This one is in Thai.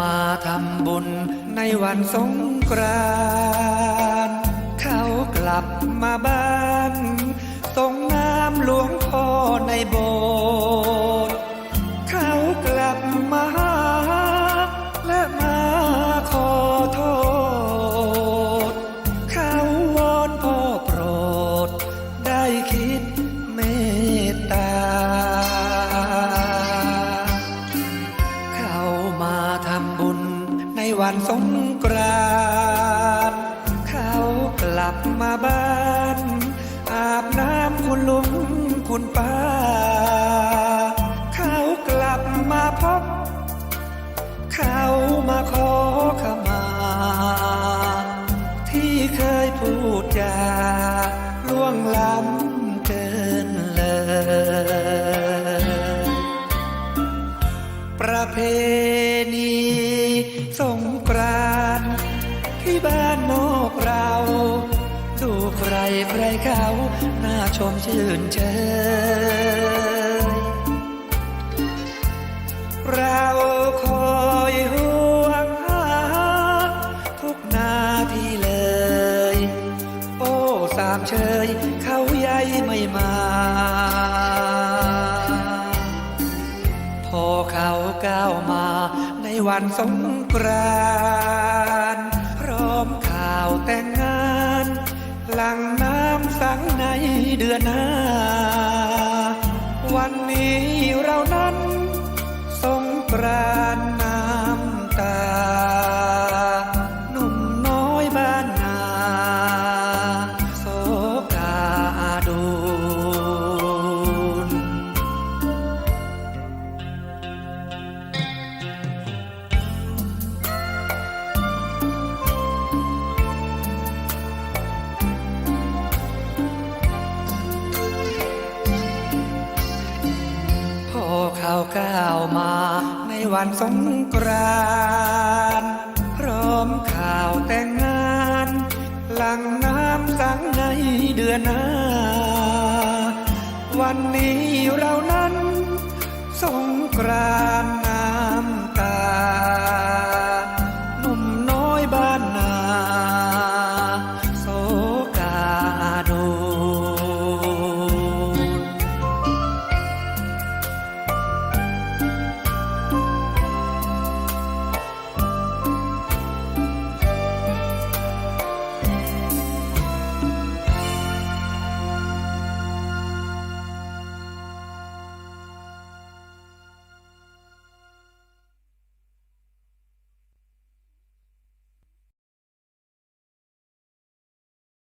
มาทำบุญในวันสงกรานต์เขากลับมาบ้านส่งน้ำหลวงพ่อในโบส วันสงกรานเขากลับมาบ้าน อาบน้ำคุณลุงคุณป้า เขากลับมาพบ เขามาขอ ใครเขาน่าชมชื่นเชยเราคอยห่วงหาทุกนาทีเลย โอ้สามเชยเขาใหญ่ไม่มาพอเขาก้าวมาในวันสงกรานต์พร้อมข่าวแต่งงาน หลังน้ เดือนห้าวันนี้เรานั้นสงกราน ก้าวมาในวันสงกรานต์พร้อมข่าวแต่งงาน หลังน้ำสังในเดือนหน้า วันนี้เรานั้นสงกราน